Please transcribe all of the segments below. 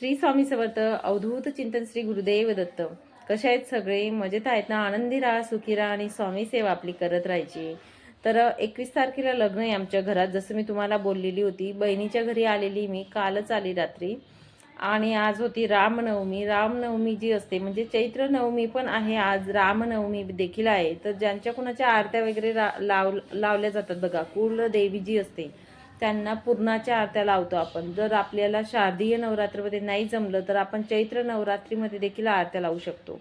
श्री स्वामी समर्थ अवधूत चिंतन श्री गुरुदेव दत्त. कसे आहेत सगळे? मजेत आहेत ना? आनंदी राहा सुखी राहा आणि स्वामी सेवा आपली करत राहायची. तर एकवीस तारखेला लग्न आहे आमच्या घरात. जसं मी तुम्हाला बोललेली होती बहिणीच्या घरी आलेली मी. कालच आली रात्री. आणि आज होती रामनवमी. रामनवमी जी असते म्हणजे चैत्र नवमी पण आहे आज. रामनवमी देखील आहे. तर ज्यांच्या कुणाच्या आरत्या वगैरे रा लाव लावल्या जातात बघा. कुलदेवी जी असते त्यांना पूर्णाच्या आरत्या लावतो आपण. जर आपल्याला शारदीय नवरात्रमध्ये नाही जमलं तर आपण चैत्र नवरात्रीमध्ये देखील आरत्या लावू शकतो.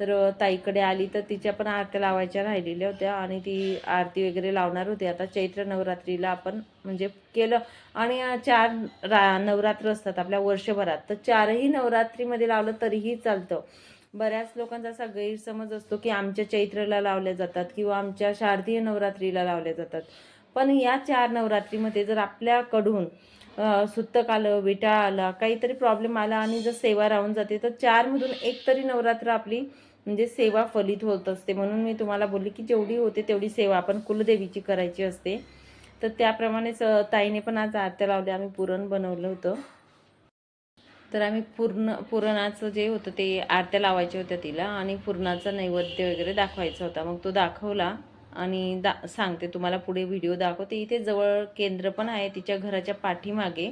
तर ताईकडे आली तर तिच्या पण आरत्या लावायच्या राहिलेल्या होत्या आणि ती आरती वगैरे लावणार होती. आता चैत्र नवरात्रीला आपण म्हणजे केलं आणि चार रा नवरात्र असतात आपल्या वर्षभरात तर चारही नवरात्रीमध्ये लावलं तरीही चालतं. बऱ्याच लोकांचा असा गैरसमज असतो की आमच्या चैत्रला लावल्या जातात किंवा आमच्या शारदीय नवरात्रीला लावल्या जातात. पण या चार नवरात्रीमध्ये जर आपल्याकडून सुत्तक सुतक आलं विटा आला काहीतरी प्रॉब्लेम आला आणि जर सेवा राहून जाते तर चारमधून एक तरी नवरात्र आपली म्हणजे सेवा फलित होत असते. म्हणून मी तुम्हाला बोलली की जेवढी होते तेवढी सेवा आपण कुलदेवीची करायची असते. तर त्याप्रमाणेच ताईने पण आज आरत्या लावल्या आम्ही पुरण बनवलं होतं. तर आम्ही पूर्ण पुरणाचं जे होतं ते आरत्या लावायच्या होत्या तिला आणि पुरणाचा नैवेद्य वगैरे दाखवायचा होता. मग तो दाखवला. आणि दा सांगते तुम्हाला पुढे व्हिडिओ दाखवते. इथे जवळ केंद्र पण आहे तिच्या घराच्या पाठीमागे.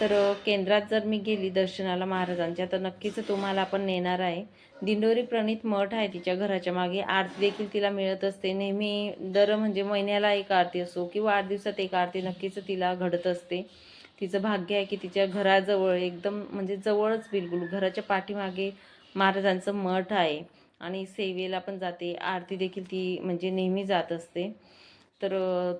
तर केंद्रात जर मी गेली दर्शनाला महाराजांच्या तर नक्कीच तुम्हाला आपण नेणार आहे. दिंडोरी प्रणित मठ आहे तिच्या घराच्या मागे. आरती देखील तिला मिळत असते. नेहमी दर म्हणजे महिन्याला एक आरती असो किंवा आठ दिवसात एक आरती नक्कीच तिला घडत असते. तिचं भाग्य आहे की तिच्या घराजवळ एकदम म्हणजे जवळच बिलकुल घराच्या पाठीमागे महाराजांचं मठ आहे. आणि सेवेला पण जाते. आरती देखील ती म्हणजे नेहमी जात असते. तर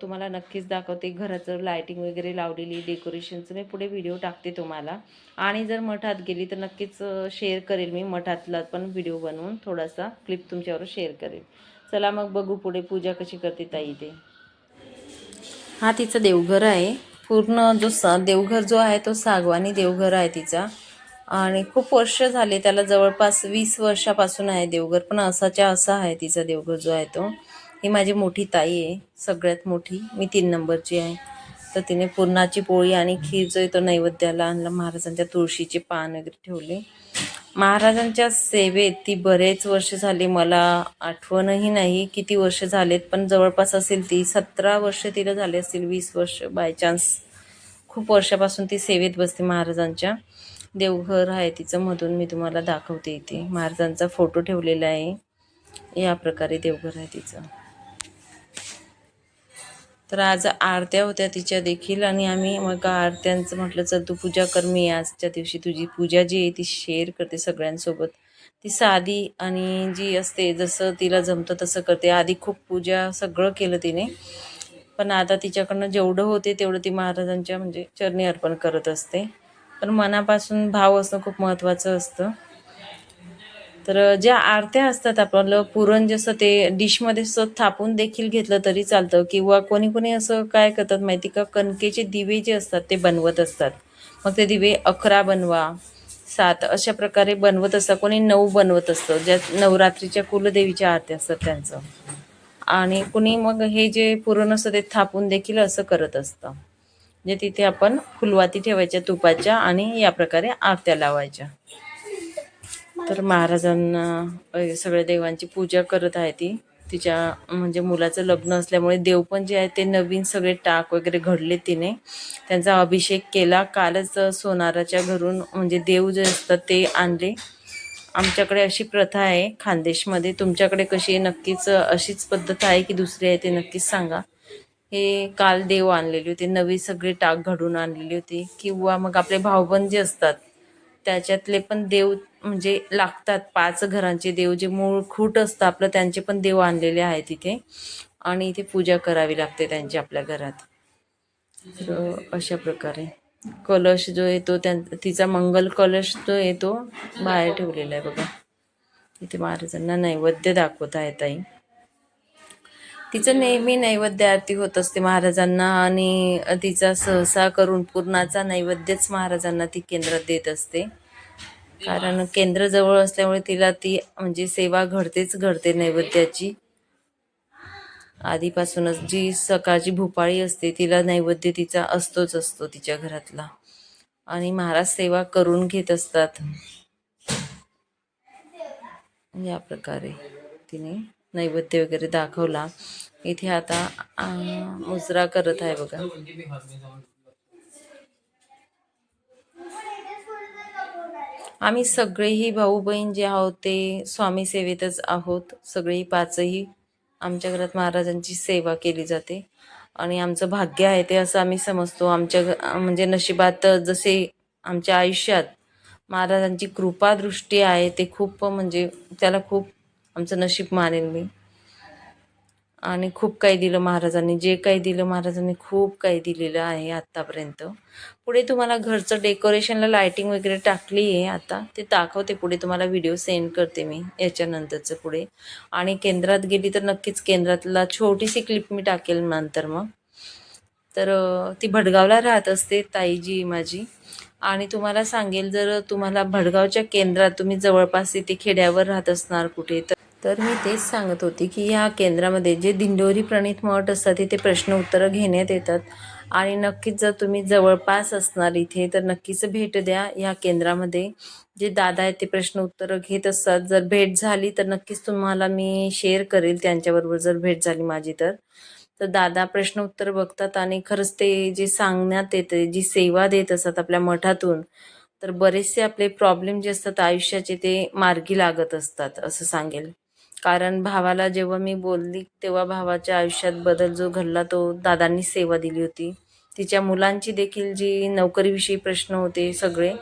तुम्हाला नक्कीच दाखवते. घराचं लायटिंग वगैरे लावलेली डेकोरेशनचं मी पुढे व्हिडिओ टाकते तुम्हाला. आणि जर मठात गेली तर नक्कीच शेअर करेल मी मठातला पण व्हिडिओ बनवून. थोडासा क्लिप तुमच्यावर शेअर करेल. चला मग बघू पुढे पूजा कशी करते ताई ते. हा तिचं देवघर आहे. पूर्ण जो सा देवघर जो आहे तो सागवानी देवघर आहे तिचा. आणि खूप वर्ष झाले त्याला जवळपास वीस वर्षापासून आहे देवघर पण असाच्या असा आहे तिचा देवघर जो आहे तो. ही माझी मोठी ताई आहे सगळ्यात मोठी. मी तीन नंबरची आहे. तर तिने पुरणाची पोळी आणि खीर जो आहे तो नैवेद्याला आणला. महाराजांच्या तुळशीचे पान वगैरे ठेवले. महाराजांच्या सेवेत ती बरेच वर्ष झाली. मला आठवणही नाही किती वर्ष झालेत पण जवळपास असेल ती सतरा वर्ष तिला झाले असतील वीस वर्ष बाय चान्स खूप वर्षापासून ती सेवेत बसते महाराजांच्या. देवघर आहे तिचं मधून मी तुम्हाला दाखवते इथे. महाराजांचा फोटो ठेवलेला आहे. या प्रकारे देवघर आहे तिचं. तर आज आरत्या होत्या तिच्या देखील आणि आम्ही मग आरत्यांचं म्हटलं चल तू पूजा कर मी आजच्या दिवशी तुझी पूजा जी आहे ती शेअर करते सगळ्यांसोबत. ती साधी आणि जी असते जसं तिला जमतं तसं करते. आधी खूप पूजा सगळं केलं तिने. पण आता तिच्याकडनं जेवढं होते तेवढं ती महाराजांच्या म्हणजे चरणी अर्पण करत असते. पण मनापासून भाव असणं खूप महत्त्वाचं असतं. तर ज्या आरत्या असतात आपलं पुरण जसं ते डिशमध्ये असं थापून देखील घेतलं तरी चालतं. किंवा कोणी कोणी असं काय करतात माहिती का? कणकेचे दिवे जे असतात ते बनवत असतात. मग ते दिवे अकरा बनवा सात अशा प्रकारे बनवत असतात. कोणी नऊ बनवत असतं. ज्या नवरात्रीच्या कुलदेवीच्या आरत्या असतात त्यांचं. आणि कुणी मग हे जे पुरण असतं ते थापून देखील असं करत असतं. म्हणजे तिथे आपण फुलवाती ठेवायच्या तुपाच्या आणि या प्रकारे आरत्या लावायच्या. तर महाराजांना सगळ्या देवांची पूजा करत आहे ती. तिच्या म्हणजे मुलाचं लग्न असल्यामुळे देव पण जे आहे ते नवीन सगळे टाक वगैरे घडले तिने. त्यांचा अभिषेक केला. कालच सोनाराच्या घरून म्हणजे देव जे असतात ते आणले. आमच्याकडे अशी प्रथा आहे खानदेशमध्ये. तुमच्याकडे कशी आहे? नक्कीच अशीच पद्धत आहे की दुसरी आहे ते नक्कीच सांगा. हे काल देव आणलेले होते नवी सगळी टाक घडून आणलेली होती. किंवा मग आपले भाऊबंद जे असतात त्याच्यातले पण देव म्हणजे लागतात. पाच घरांचे देव जे मूळ खूट असतं आपलं त्यांचे पण देव आणलेले आहेत इथे. आणि इथे पूजा करावी लागते त्यांची आपल्या घरात. तर अशा प्रकारे. कलश जो येतो त्यां तिचा मंगल कलश जो येतो बाहेर ठेवलेला आहे बघा. इथे महाराजांना नैवेद्य दाखवत आहे. ताई तिचं नेहमी नैवेद्य आरती होत असते महाराजांना आणि तिचा सहसा करून पूर्णाचा नैवेद्यच महाराजांना ती केंद्रात देत असते. कारण केंद्र जवळ असल्यामुळे तिला ती म्हणजे सेवा घडतेच घडते नैवेद्याची. आधीपासूनच जी सकाळची भुपाळी असते तिला नैवेद्य तिचा असतोच असतो तिच्या घरातला. आणि महाराज सेवा करून घेत असतात. या प्रकारे तिने नैवेद्य वगैरे दाखवला. इथे आता मुजरा करत आहे बघा. आम्ही सगळेही भाऊ बहीण जे आहोत ते स्वामी सेवेतच आहोत. सगळेही पाचही आमच्या घरात महाराजांची सेवा केली जाते. आणि आमचं भाग्य आहे ते असं आम्ही समजतो. आमच्या म्हणजे नशिबात जसे आमच्या आयुष्यात महाराजांची कृपा दृष्टी आहे ते खूप म्हणजे त्याला खूप आमचं नशीब मानेल मी. आणि खूप काही दिलं महाराजांनी. जे काही दिलं महाराजांनी खूप काही दिलेलं आहे आत्तापर्यंत पुढे तुम्हाला घरचं डेकोरेशनला लायटिंग वगैरे टाकली आहे आता. ते दाखवते पुढे तुम्हाला व्हिडिओ सेंड करते मी याच्यानंतरचं पुढे. आणि केंद्रात गेली तर नक्कीच केंद्रातला छोटीशी क्लिप मी टाकेल नंतर मग. तर ती भडगावला राहत असते ताईजी माझी. आणि तुम्हाला सांगेल जर तुम्हाला भडगावच्या केंद्रात तुम्ही जवळपास इथे खेड्यावर राहत असणार कुठे तर तर मी तेच सांगत होती की ह्या केंद्रामध्ये जे दिंडोरी प्रणित मठ असतात तिथे प्रश्न उत्तरं घेण्यात येतात. आणि नक्कीच जर तुम्ही जवळपास असणार इथे तर नक्कीच भेट द्या या केंद्रामध्ये. जे दादा आहेत ते प्रश्न उत्तरं घेत असतात. जर भेट झाली तर नक्कीच तुम्हाला मी शेअर करेल त्यांच्याबरोबर जर भेट झाली माझी तर. तर दादा प्रश्न उत्तर बघतात आणि खरंच ते जे सांगण्यात येते जी सेवा देत असतात आपल्या मठातून तर बरेचसे आपले प्रॉब्लेम जे असतात आयुष्याचे ते मार्गी लागत असतात असं सांगेल. कारण भावाला जेव्हा मी बोलली तेव्हा भावाच्या आयुष्यात बदल जो घडला तो दादांनी सेवा दिली होती. तिच्या मुलांची देखील जी नोकरीविषयी प्रश्न होते सगळे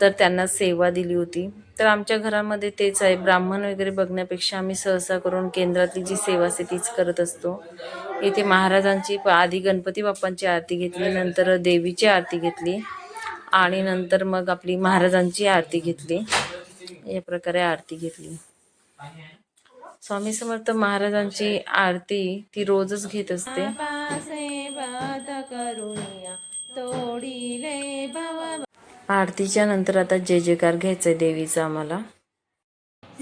तर त्यांना सेवा दिली होती. तर आमच्या घरामध्ये तेच आहे. ब्राह्मण वगैरे बघण्यापेक्षा आम्ही सहसा करून केंद्रातली जी सेवा असते तीच करत असतो. इथे महाराजांची प- आधी गणपती बाप्पांची आरती घेतली नंतर देवीची आरती घेतली आणि नंतर मग आपली महाराजांची आरती घेतली. या प्रकारे आरती घेतली. स्वामी समर्थ महाराजांची आरती ती रोजच घेत असते. आरतीच्या नंतर आता जय जयकार घ्यायचंय देवीचा आम्हाला.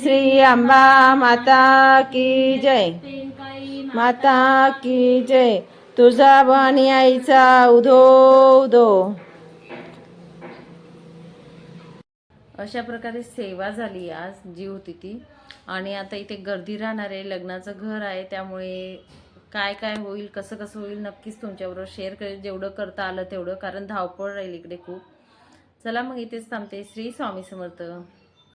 श्री अंबा माता की जय. माता की जय. तुझा वाणी आईचा उधो उदो अशा प्रकारे सेवा झाली आज जी होती ती. आणि आता इथे गर्दी राहणार आहे लग्नाचं घर आहे त्यामुळे काय काय होईल कसं कसं होईल नक्कीच तुमच्याबरोबर शेअर करेल. जेवढं करता आलं तेवढं कारण धावपळ राहील इकडे खूप. चला मग इथेच थांबते. श्री स्वामी समर्थ.